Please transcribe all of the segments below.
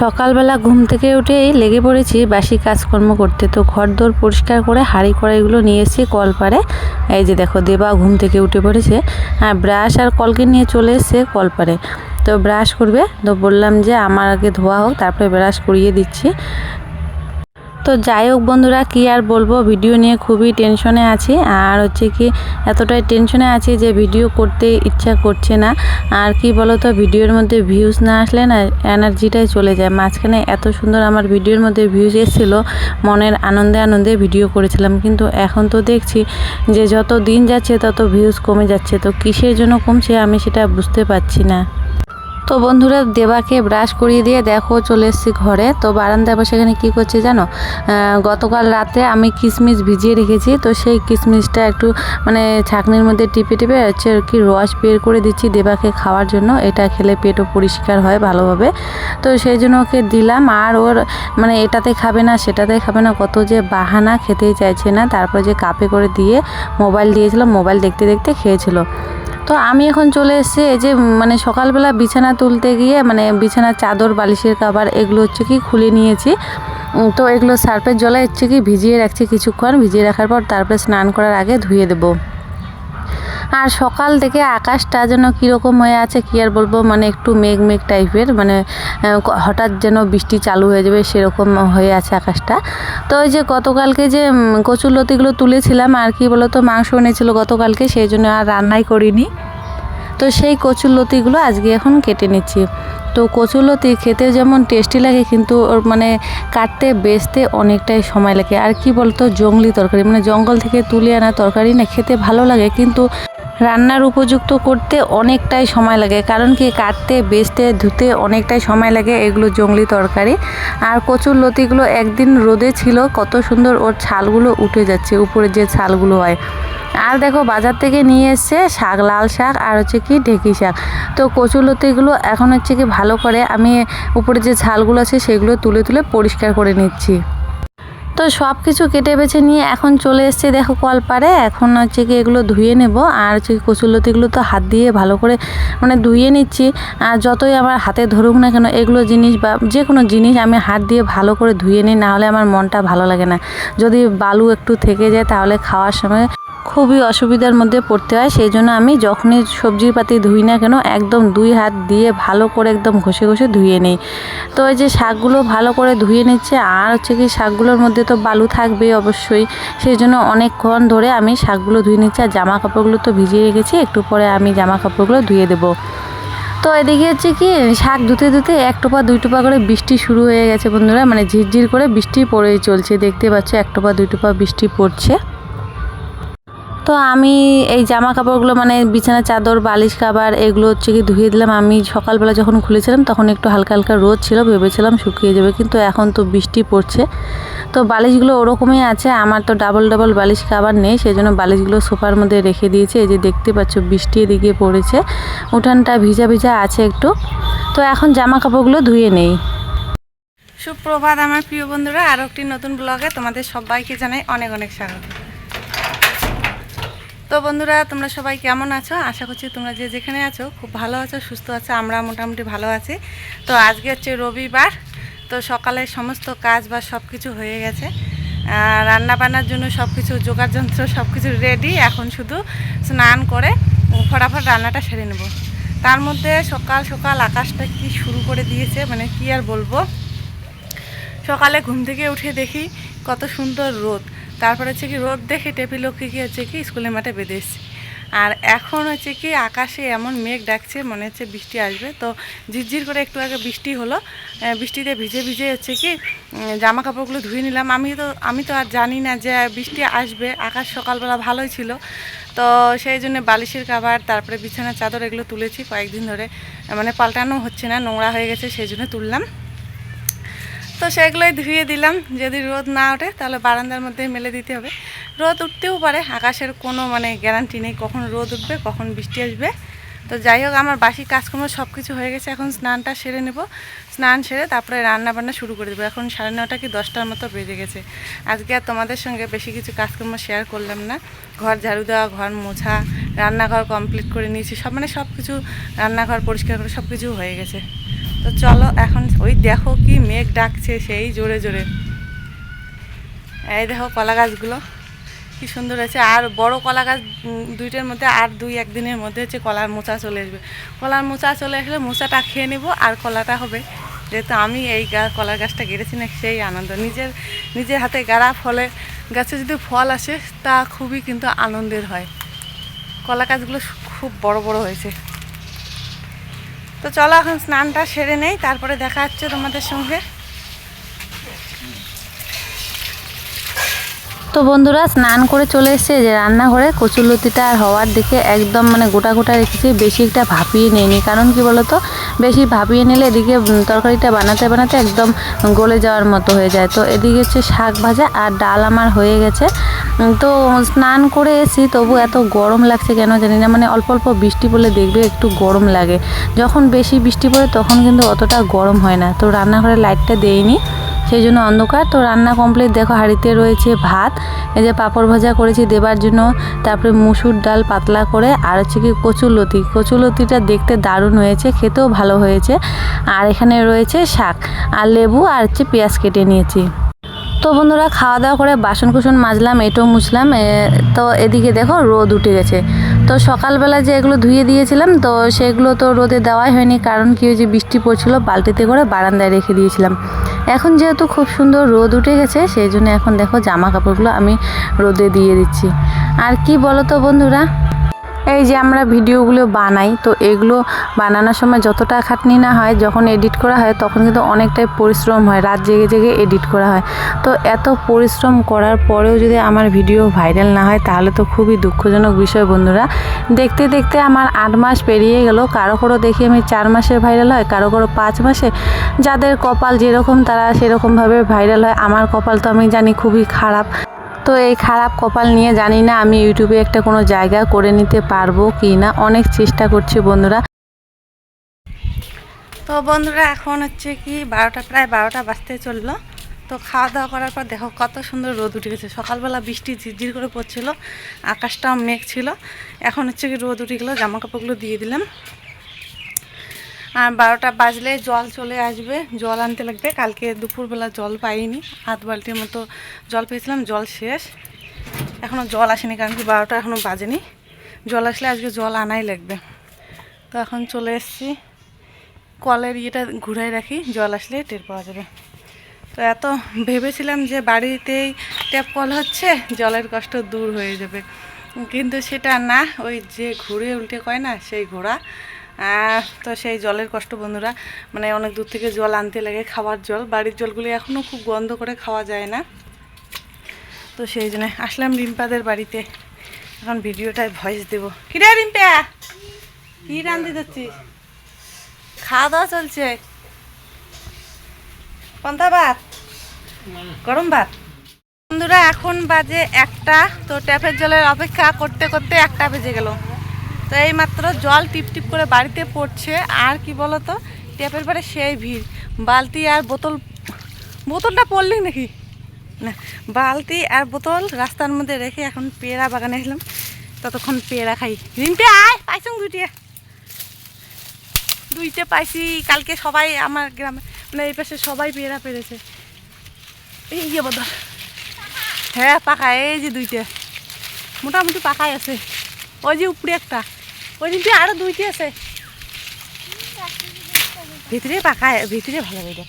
সকালবেলা ঘুম থেকে উঠেই লেগে পড়েছি, বাসি কাজকর্ম করতে। তো ঘর দোর পরিষ্কার করে, হাঁড়ি কড়াইগুলো নিয়ে এসেছি কলপারে এই যে দেখো, দেবা ঘুম থেকে উঠে পড়েছে। হ্যাঁ ব্রাশ আর কলকে নিয়ে চলে এসছে কলপারে তো ব্রাশ করবে। তো বললাম যে, আমার আগে ধোয়া হোক, তারপরে ব্রাশ করিয়ে দিচ্ছি। তো যাই হোক বন্ধুরা, কি আর বলব ভিডিও নিয়ে খুবই টেনশনে আছি। আর হচ্ছে কি, এতটাই টেনশনে আছি যে ভিডিও করতে ইচ্ছা করছে না। আর কি বলো তো ভিডিওর মধ্যে ভিউজ না আসলে না এনার্জিটাই চলে যায়। মাঝখানে এত সুন্দর আমার ভিডিওর মধ্যে ভিউজ এসেছিল, মনের আনন্দে আনন্দে ভিডিও করেছিলাম। কিন্তু এখন তো দেখছি যে যত দিন যাচ্ছে, তত ভিউজ কমে যাচ্ছে। তো কিসের জন্য কমছে আমি সেটা বুঝতে পারছি না। তো বন্ধুরা দেবাকে ব্রাশ করিয়ে দিয়ে দেখো চলে এসেছি ঘরে। তো বারান্দায় বসে এখানে কী করছে জানো? গতকাল রাতে আমি কিশমিশ ভিজিয়ে রেখেছি। তো সেই কিশমিশটা একটু মানে ছাঁকনির মধ্যে টিপে টিপে হচ্ছে কি রস বের করে দিচ্ছি দেবাকে খাওয়ার জন্য। এটা খেলে পেটও পরিষ্কার হয় ভালোভাবে। তো সেই জন্য ওকে দিলাম। আর ওর মানে এটাতে খাবে না, সেটাতে খাবে না। কত যে বাহানা খেতেই চাইছে না। তারপর যে কাপে করে দিয়ে মোবাইল দিয়েছিলাম মোবাইল দেখতে দেখতে খেয়েছিল। তো আমি এখন চলে এসেছি এই যে মানে সকালবেলা বিছানা তুলতে গিয়ে মানে বিছানার চাদর, বালিশের কাবার এগুলো হচ্ছে কি খুলে নিয়েছি। তো এগুলো সার্ফের জলে হচ্ছে কি ভিজিয়ে রাখছি কিছুক্ষণ। ভিজিয়ে রাখার পর তারপরে স্নান করার আগে ধুয়ে দেবো। আর সকাল থেকে আকাশটা যেন কীরকম হয়ে আছে কী আর বলব মানে একটু মেঘ মেঘ টাইপের মানে হঠাৎ যেন বৃষ্টি চালু হয়ে যাবে সেরকম হয়ে আছে আকাশটা। তো ওই যে গতকালকে যে উম, কচুর লতিগুলো তুলেছিলাম আর কি বলো তো মাংস এনেছিল গতকালকে সেই জন্য আর রান্নাই করিনি। তো সেই কচুর লতিগুলো আজকে এখন কেটে নিচ্ছি। তো কচুর লতি খেতে যেমন টেস্টি লাগে কিন্তু ওর মানে কাটতে বেচতে অনেকটাই সময় লাগে। আর কি বলতো জঙ্গলি তরকারি মানে জঙ্গল থেকে তুলে আনা তরকারি না খেতে ভালো লাগে কিন্তু রান্নার উপযুক্ত করতে অনেকটাই সময় লাগে, কারণ কি কাটতে, বেচতে, ধুতে অনেকটাই সময় লাগে এগুলো জঙ্গলি তরকারি। আর কচুর লতিগুলো একদিন রোদে ছিল, কত সুন্দর ওর ছালগুলো উঠে যাচ্ছে, উপরে যে ছালগুলো হয়। আর দেখো বাজার থেকে নিয়ে এসছে শাক, লাল শাক আর হচ্ছে কি ঢেকি শাক। তো কচুর লতিগুলো এখন হচ্ছে কি ভালো করে আমি উপরে যে ছালগুলো আছে সেগুলো তুলে তুলে পরিষ্কার করে নিচ্ছি। তো সব কিছু কেটে বেছে নিয়ে এখন চলে এসছে, দেখো কল পারে এখন হচ্ছে কি এগুলো ধুয়ে নেব, আর হচ্ছে কি কচুরলতিগুলো তো হাত দিয়ে ভালো করে মানে ধুয়ে নিচ্ছি। আর যতই আমার হাতে ধরুক না কেন, এগুলো জিনিস বা যে কোনো জিনিস আমি হাত দিয়ে ভালো করে ধুয়ে নিই নাহলে আমার মনটা ভালো লাগে না। যদি বালু একটু থেকে যায়, তাহলে খাওয়ার সময় খুবই অসুবিধার মধ্যে পড়তে হয় সেই জন্য আমি যখনই সবজির পাতি ধুই না কেন একদম দুই হাত দিয়ে ভালো করে একদম ঘষে ঘষে ধুয়ে নিই। তো এই যে শাকগুলো ভালো করে ধুয়ে নিচ্ছে, আর হচ্ছে কি শাকগুলোর মধ্যে তো বালু থাকবে অবশ্যই সেই জন্য অনেকক্ষণ ধরে আমি শাকগুলো ধুয়ে নিচ্ছি, আর জামা কাপড়গুলো তো ভিজিয়ে রেখেছি, একটু পরে আমি জামা কাপড়গুলো ধুয়ে দেবো। তো এদিকে হচ্ছে কি শাক ধুতে ধুতে এক টোপা, দুই টোপা করে বৃষ্টি শুরু হয়ে গেছে বন্ধুরা মানে ঝিরঝির করে বৃষ্টি পড়েই চলছে, দেখতে পাচ্ছ এক টোপা, দুই টোপা বৃষ্টি পড়ছে। তো আমি এই জামা কাপড়গুলো মানে বিছানা চাদর, বালিশ কাবার এগুলো হচ্ছে কি ধুয়ে দিলাম। আমি সকালবেলা যখন খুলেছিলাম তখন একটু হালকা হালকা রোদ ছিল, ভেবেছিলাম শুকিয়ে যাবে কিন্তু এখন তো বৃষ্টি পড়ছে। তো বালিশগুলো ওরকমই আছে, আমার তো ডাবল ডাবল বালিশ কাবার নেই সেই জন্য বালিশগুলো সোফার মধ্যে রেখে দিয়েছে। এই যে দেখতে পাচ্ছ বৃষ্টি এদিকে পড়েছে, উঠানটা ভিজা ভিজা আছে একটু। তো এখন জামা কাপড়গুলো ধুয়ে নেই। সুপ্রভাত আমার প্রিয় বন্ধুরা আরও একটি নতুন ব্লগে তোমাদের সবাইকে জানাই অনেক অনেক স্বাগত। তো বন্ধুরা, তোমরা সবাই কেমন আছো? আশা করছি তোমরা যে যেখানে আছো, খুব ভালো আছো, সুস্থ আছো, আমরা মোটামুটি ভালো আছি। তো আজকে হচ্ছে রবিবার, তো সকালে সমস্ত কাজ বা সব কিছু হয়ে গেছে। রান্না বান্নার জন্য সব কিছু জোগাড় যন্ত্র সব কিছু রেডি এখন শুধু স্নান করে ফটাফট রান্নাটা সেরে নেব। তার মধ্যে সকাল সকাল আকাশটা কি শুরু করে দিয়েছে মানে কি আর বলব? সকালে ঘুম থেকে উঠে দেখি কত সুন্দর রোদ। তারপরে হচ্ছে কি, রোদ দেখে টেপিলকে কি হচ্ছে কি, স্কুলের মাঠে বেঁধে এসেছি। আর এখন হচ্ছে কি, আকাশে এমন মেঘ ডাকছে, মনে হচ্ছে বৃষ্টি আসবে। তো ঝিরঝির করে একটু আগে বৃষ্টি হলো। বৃষ্টিতে ভিজে ভিজে হচ্ছে কি জামা কাপড়গুলো ধুয়ে নিলাম। আমি তো আমি তো আর জানি না যে বৃষ্টি আসবে। আকাশ সকালবেলা ভালোই ছিল। তো সেই জন্য বালিশের কাভার তারপরে বিছানার চাদর এগুলো তুলেছি। কয়েকদিন ধরে মানে পাল্টানো হচ্ছে না, নোংরা হয়ে গেছে, সেই জন্য তুললাম। তো সেগুলোই ধুয়ে দিলাম। যদি রোদ না ওঠে, তাহলে বারান্দার মধ্যে মেলে দিতে হবে। রোদ উঠতেও পারে, আকাশের কোনো মানে গ্যারান্টি নেই কখন রোদ উঠবে, কখন বৃষ্টি আসবে। তো যাই হোক, আমার বাসি কাজকর্ম সব কিছু হয়ে গেছে। এখন স্নানটা সেরে নেব। স্নান সেরে তারপরে রান্না বান্না শুরু করে দেবো। এখন সাড়ে নটা কি দশটার মতো বেজে গেছে। আজকে আর তোমাদের সঙ্গে বেশি কিছু কাজকর্ম শেয়ার করলাম না। ঘর ঝাড়ু দেওয়া, ঘর মোছা, রান্নাঘর কমপ্লিট করে নিয়েছি। সব মানে সব কিছু রান্নাঘর পরিষ্কার করে সব কিছু হয়ে গেছে। তো চলো এখন ওই দেখো কি মেঘ ডাকছে সেই জোরে জোরে। এই দেখো কলা গাছগুলো কি সুন্দর আছে আর বড় কলা গাছ দুইটার মধ্যে আর দুই একদিনের মধ্যে হচ্ছে কলার মোচা চলে আসবে। কলার মোচা চলে আসলে মোচাটা খেয়ে নেব আর কলাটা হবে। যেহেতু আমি এই কলার গাছটা গেড়েছি না সেই আনন্দ। নিজের নিজের হাতে গাড়া ফলে, গাছে যদি ফল আসে তা খুবই কিন্তু আনন্দের হয়। কলা গাছগুলো খুব বড় বড় হয়েছে। তো চলো এখন স্নানটা সেরে নেই তারপরে দেখা হচ্ছে তোমাদের সঙ্গে। তো বন্ধুরা, স্নান করে চলে এসেছে। যে রান্নাঘরে কচুলতিটা আর হওয়ার দিকে একদম মানে গোটা গোটা রেখেছি। বেশি একটা ভাপিয়ে নেয়নি কারণ কি বলতো? বেশি ভাপিয়ে নিলে এদিকে তরকারিটা বানাতে বানাতে একদম গলে যাওয়ার মতো হয়ে যায়। তো এদিকে হচ্ছে শাক ভাজা আর ডাল আমার হয়ে গেছে। তো স্নান করে এসি তবু এত গরম লাগছে কেন জানি না। মানে অল্প অল্প বৃষ্টি পড়লে দেখবে একটু গরম লাগে। যখন বেশি বৃষ্টি পড়ে তখন কিন্তু অতটা গরম হয় না। তো রান্নাঘরে লাইটটা দেইনি। সেই জন্য অন্ধকার। তো রান্না কমপ্লিট দেখো, হাঁড়িতে রয়েছে ভাত, এই যে পাঁপড় ভাজা করেছি দেবার জন্য। তারপরে মুসুর ডাল পাতলা করে, আর হচ্ছে কি কচুলতি কচুলতিটা দেখতে দারুণ হয়েছে, খেতেও ভালো হয়েছে। আর এখানে রয়েছে শাক, আর লেবু, আর হচ্ছে পেঁয়াজ কেটে নিয়েছি। তো বন্ধুরা খাওয়া দাওয়া করে বাসন কুসন মাজলাম, এটো মুছলাম তো এদিকে দেখো রোদ উঠে গেছে। তো সকালবেলা যে এগুলো ধুয়ে দিয়েছিলাম, তো সেগুলো তো রোদে দেওয়াই হয়নি, কারণ কি হয়েছে বৃষ্টি পড়ছিল, বালতিতে করে বারান্দায় রেখে দিয়েছিলাম। এখন যেহেতু খুব সুন্দর রোদ উঠে গেছে, সেই জন্য এখন দেখো জামা কাপড়গুলো আমি রোদে দিয়ে দিচ্ছি। আর কি বলো তো বন্ধুরা? এই যে আমরা ভিডিওগুলো বানাই, তো এগুলো বানানোর সময় যতটা খাটনি না হয়, যখন এডিট করা হয়, তখন কিন্তু অনেকটাই পরিশ্রম হয়, রাত জেগে জেগে এডিট করা হয়। তো এত পরিশ্রম করার পরেও যদি আমার ভিডিও ভাইরাল না হয়, তাহলে তো খুবই দুঃখজনক বিষয় বন্ধুরা। দেখতে দেখতে আমার আট মাস পেরিয়ে গেল, কারও কারও দেখি আমি চার মাসে ভাইরাল হয়, কারও কারও পাঁচ মাসে। যাদের কপাল যেরকম, তারা সেরকমভাবে ভাইরাল হয়। আমার কপাল তো আমি জানি খুবই খারাপ। তো এই খারাপ কপাল নিয়ে জানি না আমি ইউটিউবে একটা কোনো জায়গা করে নিতে পারব কি না। অনেক চেষ্টা করছি বন্ধুরা। তো বন্ধুরা, এখন হচ্ছে কি বারোটা, প্রায় বারোটা বাজতে চলল। তো খাওয়া দাওয়া করার পর দেখো কত সুন্দর রোদ উঠে গেছে। সকালবেলা বৃষ্টি ঝিরঝির করে পড়ছিল, আকাশটাও মেঘ ছিল। এখন হচ্ছে কি রোদ উঠে গেলো জামা কাপড়গুলো দিয়ে দিলাম। বারোটা বাজলে জল চলে আসবে, জল আনতে লাগবে। কালকে দুপুরবেলা জল পাইনি, হাত বালতির মতো জল পেয়েছিলাম, জল শেষ। এখনও জল আসেনি কারণ কি বারোটা এখনও বাজেনি। জল আসলে আজকে জল আনাই লাগবে। তো এখন চলে এসেছি। কলের ইয়েটা ঘুরাই রাখি, জল আসলে টের পাওয়া যাবে। তো এত ভেবেছিলাম যে বাড়িতেই ট্যাপ কল হচ্ছে, জলের কষ্ট দূর হয়ে যাবে। কিন্তু সেটা না, ওই যে ঘুরে উল্টে কয় না, সেই ঘোড়া। তো সেই জলের কষ্ট বন্ধুরা মানে অনেক দূর থেকে জল আনতে লাগে খাওয়ার জল। বাড়ির জলগুলি এখনও খুব গন্ধ করে খাওয়া যায় না। তো সেই জন্য আসলাম রিম্পাদের বাড়িতে। এখন ভিডিওটায় ভয়েস দেবো। কিরে রিম্পা? কি রান্ধতে যাচ্ছিস? খাওয়া দাওয়া চলছে। পন্থা ভাত? গরম ভাত? বন্ধুরা, এখন বাজে একটা, তো ট্যাপের জলের অপেক্ষা করতে করতে একটা বেজে গেল। তো এই মাত্র জল টিপ টিপ করে বাড়িতে পড়ছে। আর কি বলো তো ট্যাপের পরে সেই ভিড়। বালতি আর বোতল, বোতলটা পড়লি নাকি? না, বালতি আর বোতল রাস্তার মধ্যে রেখে এখন পেয়ারা বাগানে এলাম ততক্ষণ পেয়ারা খাই। রিম্পে আয়, পাইছং দুইটা। দুইটা পাইছি। কালকে সবাই আমার গ্রামে মানে এই পাশে সবাই পেয়ারা পেরেছে। এই যে বদল। হ্যাঁ পাকা। এই যে দুইটা। মোটামুটি পাকাই আছে। ওই যে উপরে একটা। ওই আরও দুইটি আছে। ভিতরে ভিতরে ভালো হয়ে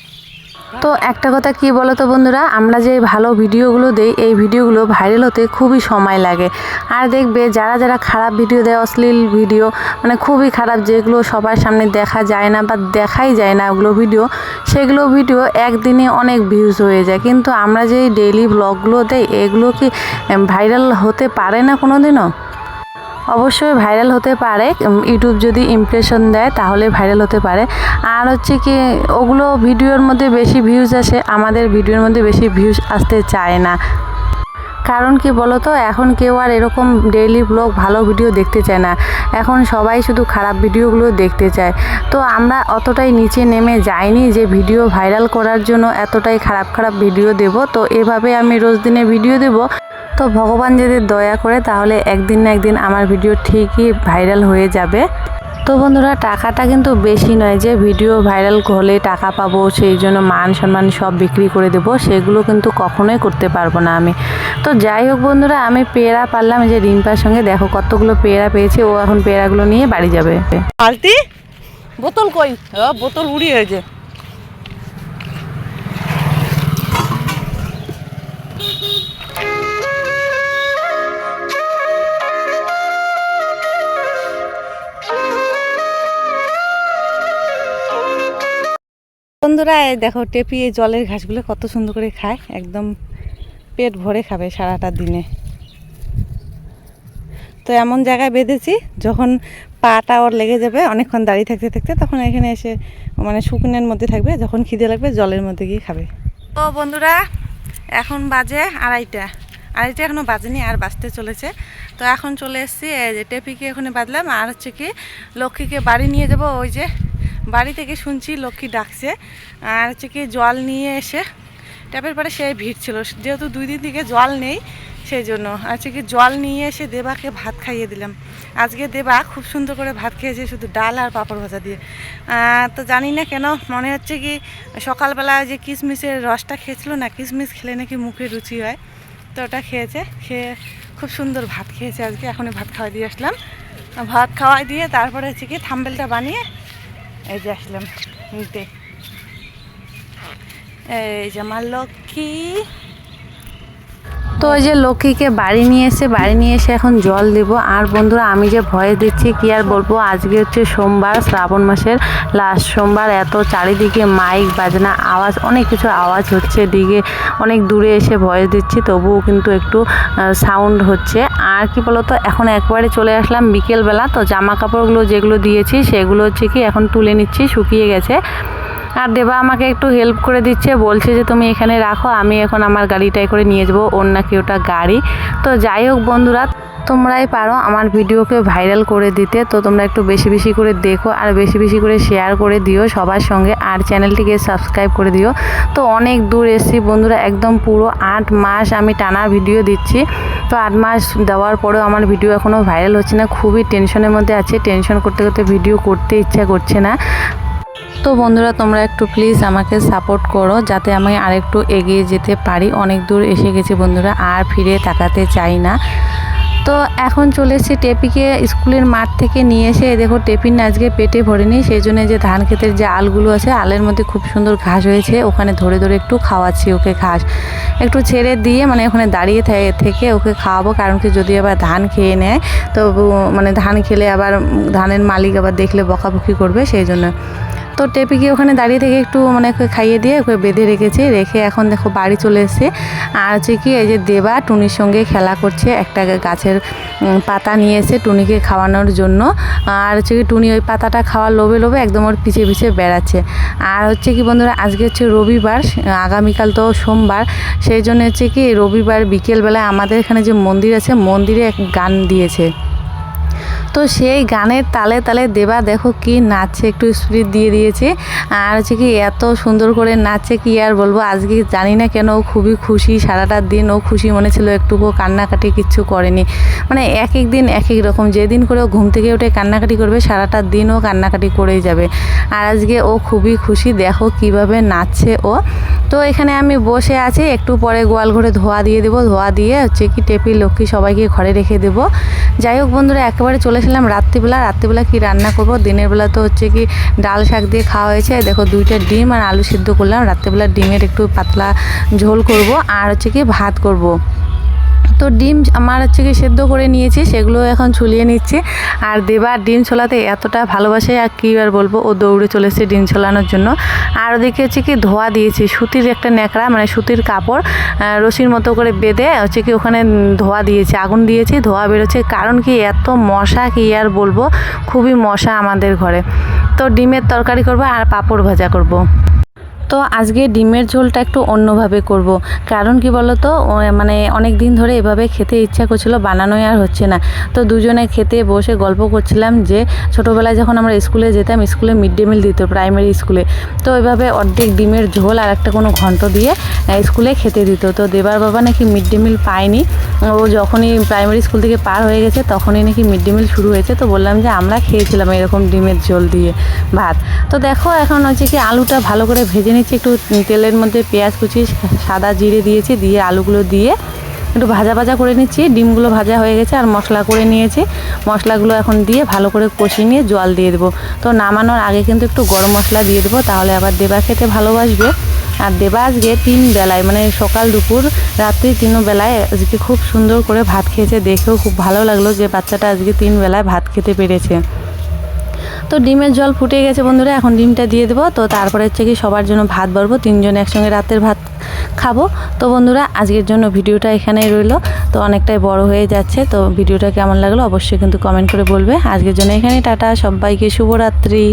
তো একটা কথা কি বলো তো বন্ধুরা, আমরা যে ভালো ভিডিওগুলো দেই, এই ভিডিওগুলো ভাইরাল হতে খুবই সময় লাগে। আর দেখবে যারা যারা খারাপ ভিডিও দেয়, অশ্লীল ভিডিও মানে খুবই খারাপ, যেগুলো সবার সামনে দেখা যায় না বা দেখাই যায় না ওগুলো ভিডিও, সেগুলো ভিডিও একদিনে অনেক ভিউজ হয়ে যায়। কিন্তু আমরা যে ডেইলি ব্লগগুলো দেই, এগুলো কি ভাইরাল হতে পারে না কোনো দিনও অবশ্যই ভাইরাল হতে পারে। ইউটিউব যদি ইমপ্রেশন দেয়, তাহলে ভাইরাল হতে পারে। আর হচ্ছে কি, ওগুলো ভিডিওর মধ্যে বেশি ভিউজ আসে, আমাদের ভিডিওর মধ্যে বেশি ভিউজ আসতে চায় না। কারণ কি বলতো, এখন কেউ আর এরকম ডেইলি ব্লগ ভালো ভিডিও দেখতে চায় না। এখন সবাই শুধু খারাপ ভিডিওগুলো দেখতে চায়। তো আমরা অতটাই নিচে নেমে যাইনি যে ভিডিও ভাইরাল করার জন্য এতটাই খারাপ খারাপ ভিডিও দেব। তো এভাবে আমি রোজ দিনে ভিডিও দেব। তো ভগবান যদি দয়া করে তাহলে একদিন না একদিন আমার ভিডিও ঠিকই ভাইরাল হয়ে যাবে। তো বন্ধুরা, টাকাটা কিন্তু বেশি নয় যে ভিডিও ভাইরাল হলে টাকা পাবো, সেই জন্য মান সম্মান সব বিক্রি করে দেবো, সেগুলো কিন্তু কখনোই করতে পারব না আমি। তো যাই হোক বন্ধুরা, আমি পেয়ারা পারলাম যে রিম্পার সঙ্গে দেখো কতগুলো পেয়ারা পেয়েছে, ও এখন পেয়ারাগুলো নিয়ে বাড়ি যাবে। বালতি বোতল কই? বোতল উড়িয়ে হয়েছে। বন্ধুরা দেখো, টেপি এই জলের ঘাসগুলো কত সুন্দর করে খায়। একদম পেট ভরে খাবে সারাটা দিনে। তো এমন জায়গায় বেঁধেছি, যখন পাটা ওর লেগে যাবে, অনেকক্ষণ দাঁড়িয়ে থাকতে থাকতে, তখন এখানে এসে মানে শুকনের মধ্যে থাকবে, যখন খিদে লাগবে জলের মধ্যে গিয়ে খাবে। তো বন্ধুরা, এখন বাজে আড়াইটা। আড়াইটা এখনও বাজেনি, আর বাজতে চলেছে। তো এখন চলে এসেছি টেপিকে ওখানে বাঁধলাম, আর হচ্ছে কি লক্ষ্মীকে বাড়ি নিয়ে যাব, ওই যে বাড়ি থেকে শুনছি লক্ষ্মী ডাকছে, আর হচ্ছে কি জল নিয়ে এসে ট্যাপের পরে সে ভিড় ছিল। যেহেতু দুই দিন থেকে জল নেই, সেই জন্য আজকে কি জল নিয়ে এসে দেবাকে ভাত খাইয়ে দিলাম। আজকে দেবা খুব সুন্দর করে ভাত খেয়েছে শুধু ডাল আর পাঁপড় ভাজা দিয়ে। তো জানি না কেন, মনে হচ্ছে কি সকালবেলা যে কিশমিশের রসটা খেয়েছিল না কিশমিশ খেলে নাকি মুখে রুচি হয়, তো ওটা খেয়েছে, খেয়ে খুব সুন্দর ভাত খেয়েছে আজকে। এখনই ভাত খাওয়াই দিয়ে আসলাম। ভাত খাওয়াই দিয়ে তারপরে হচ্ছে কি থাম্বেলটা বানিয়ে এই যে আসলাম এই যে। আমার লক্ষ্মী। তো ওই যে লক্ষ্মীকে বাড়ি নিয়ে এসে, বাড়ি নিয়ে এসে এখন জল দেব। আর বন্ধুরা, আমি যে ভয়ে দিচ্ছি, কি আর বলব? আজকে হচ্ছে সোমবার, শ্রাবণ মাসের লাস্ট সোমবার, এত চারিদিকে মাইক বাজনা আওয়াজ, অনেক কিছু আওয়াজ হচ্ছে দিকে অনেক দূরে এসে ভয়েস দিচ্ছি, তবুও কিন্তু একটু সাউন্ড হচ্ছে। আর কি বলতো, এখন একবারে চলে আসলাম বিকেলবেলা। তো জামা কাপড়গুলো যেগুলো দিয়েছি, সেগুলো হচ্ছে কি এখন তুলে নিচ্ছি, শুকিয়ে গেছে। আর দেবা আমাকে একটু হেল্প করে দিচ্ছে, বলছে যে তুমি এখানে রাখো, আমি এখন আমার গাড়িটাই করে নিয়ে যাব, ওর নাকি ওটা গাড়ি। তো যাই হোক বন্ধুরা, তোমরাই পারো আমার ভিডিওকে ভাইরাল করে দিতে, তো তোমরা একটু বেশি বেশি করে দেখো আর বেশি বেশি করে শেয়ার করে দিও সবার সঙ্গে, আর চ্যানেলটিকে সাবস্ক্রাইব করে দিও। তো অনেক দূর এসেছি বন্ধুরা, একদম পুরো আট মাস আমি টানা ভিডিও দিচ্ছি। তো আট মাস দেওয়ার পরেও আমার ভিডিও এখনও ভাইরাল হচ্ছে না, খুবই টেনশনের মধ্যে আছে টেনশন করতে করতে ভিডিও করতে ইচ্ছা করছে না। তো বন্ধুরা, তোমরা একটু প্লিজ আমাকে সাপোর্ট করো যাতে আমি আরেকটু এগিয়ে যেতে পারি। অনেক দূর এসে গেছি বন্ধুরা, আর ফিরে তাকাতে চাই না। তো এখন চলে এসেছি টেপিকে স্কুলের মাঠ থেকে নিয়ে এসে। দেখো টেপির না আজকে পেটে ভরেনি সেই জন্য যে ধান ক্ষেতের যে আলগুলো আছে, আলের মধ্যে খুব সুন্দর ঘাস হয়েছে। ওখানে ধরে ধরে একটু খাওয়াচ্ছি ওকে ঘাস। একটু ছেড়ে দিয়ে মানে ওখানে দাঁড়িয়ে থেকে ওকে খাওয়াবো, কারণ কি যদি আবার ধান খেয়ে নেয়, তো মানে ধান খেলে আবার ধানের মালিক আবার দেখলে বকাবকি করবে, সেই জন্য। তো টেপিকে ওখানে দাঁড়িয়ে থেকে একটু মানে খাইয়ে দিয়ে ওকে বেঁধে রেখেছি, রেখে এখন দেখো বাড়ি চলে এসেছে। আর হচ্ছে কি, এই যে দেবা টুনির সঙ্গে খেলা করছে, একটা গাছের পাতা নিয়ে এসে টুনিকে খাওয়ানোর জন্য। আর হচ্ছে কি, টুনি ওই পাতাটা খাওয়ার লোভে লোভে একদম ওর পিছিয়ে পিছিয়ে বেড়াচ্ছে। আর হচ্ছে কি বন্ধুরা, আজকে হচ্ছে রবিবার, আগামীকাল তো সোমবার, সেই জন্য হচ্ছে কি, রবিবার বিকেলবেলায় আমাদের এখানে যে মন্দির আছে, মন্দিরে এক গান দিয়েছে। তো সেই গানের তালে তালে দেবা দেখো কি নাচছে, একটু স্পিড দিয়ে দিয়েছে। আর হচ্ছে কি এত সুন্দর করে নাচছে কি আর বলব, আজকে জানি না কেন ও খুবই খুশি, সারাটা দিন ও খুশি মনে ছিল, একটুকু কান্নাকাটি কিচ্ছু করেনি। মানে এক এক দিন এক এক রকম, যেদিন করে ও ঘুম থেকে উঠে কান্নাকাটি করবে, সারাটা দিন ও কান্নাকাটি করেই যাবে। আর আজকে ও খুবই খুশি, দেখো কীভাবে নাচছে ও। তো এখানে আমি বসে আছি, একটু পরে গোয়াল ঘরে ধোয়া দিয়ে দেবো, ধোয়া দিয়ে হচ্ছে কি টেপি লক্ষ্মী সবাইকে ঘরে রেখে দেবো। যাই হোক বন্ধুরা, একেবারে চলেছিলাম রাত্রিবেলা রাত্রিবেলা কি রান্না করব? দিনের বেলা তো হচ্ছে কি ডাল শাক দিয়ে খাওয়া হয়েছে। দেখো দুইটা ডিম আর আলু সিদ্ধ করলাম। রাত্রিবেলা ডিমের একটু পাতলা ঝোল করব আর হচ্ছে কি ভাত করব। তো ডিম আমার হচ্ছে কি সেদ্ধ করে নিয়েছি, সেগুলো এখন ছুলিয়ে নিচ্ছি। আর দেবা ডিম ছোলাতে এতটা ভালোবাসে, আর কী আর বলব, ও দৌড়ে চলেছে ডিম ছোলানোর জন্য। আর ওদিকে হচ্ছে কি ধোয়া দিয়েছি, সুতির একটা ন্যাকড়া মানে সুতির কাপড় রশির মতো করে বেঁধে হচ্ছে কি ওখানে ধোয়া দিয়েছি, আগুন দিয়েছি, ধোয়া বেরোচ্ছে। কারণ কি এত মশা, কি আর বলব, খুবই মশা আমাদের ঘরে। তো ডিমের তরকারি করব আর পাঁপড় ভাজা করব। তো আজকে ডিমের ঝোলটা একটু অন্যভাবে করব। কারণ কি বলো তো মানে অনেক দিন ধরে এভাবে খেতে ইচ্ছা করছিল, বানানোই আর হচ্ছে না। তো দুজনে খেতে বসে গল্প করছিলাম যে, ছোটোবেলায় যখন আমরা স্কুলে যেতাম, স্কুলে মিড ডে মিল দিত প্রাইমারি স্কুলে। তো এভাবে অর্ধেক ডিমের ঝোল আর একটা কোনো ঘন্ট দিয়ে স্কুলে খেতে দিত। তো দেবার বাবা নাকি মিড ডে মিল পায়নি। ও যখনই প্রাইমারি স্কুল থেকে পার হয়ে গেছে, তখনই নাকি মিড ডে মিল শুরু হয়েছে। তো বললাম যে, আমরা খেয়েছিলাম এরকম ডিমের ঝোল দিয়ে ভাত। তো দেখো, এখন হচ্ছে কি আলুটা ভালো করে ভেজে নিচ্ছি একটু তেলের মধ্যে পেঁয়াজ কুচি, সাদা জিরে দিয়েছি, দিয়ে আলুগুলো দিয়ে একটু ভাজা ভাজা করে নিচ্ছি। ডিমগুলো ভাজা হয়ে গেছে আর মশলা করে নিয়েছি। মশলাগুলো এখন দিয়ে ভালো করে কষিয়ে নিয়ে জল দিয়ে দেবো। তো নামানোর আগে কিন্তু একটু গরম মশলা দিয়ে দেবো, তাহলে আবার দেবা খেতে ভালোবাসবে। আর দেবা আজকে তিন বেলায় মানে সকাল দুপুর, রাত্রি তিন বেলায় আজকে খুব সুন্দর করে ভাত খেয়েছে, দেখেও খুব ভালো লাগল যে বাচ্চাটা আজকে তিন বেলায় ভাত খেতে পেরেছে। তো ডিমের জল ফুটে গেছে বন্ধুরা, এখন ডিমটা দিয়ে দেবো। তো তারপরে হচ্ছে কি সবার জন্য ভাত বাড়বো, তিনজন একসঙ্গে রাতের ভাত খাব। তো বন্ধুরা, আজকের জন্য ভিডিওটা এখানেই রইল। তো অনেকটাই বড় হয়ে যাচ্ছে, তো ভিডিওটা কেমন লাগল অবশ্যই কিন্তু কমেন্ট করে বলবে। আজকের জন্য এখানেই, টাটা, সবাইকে শুভরাত্রি।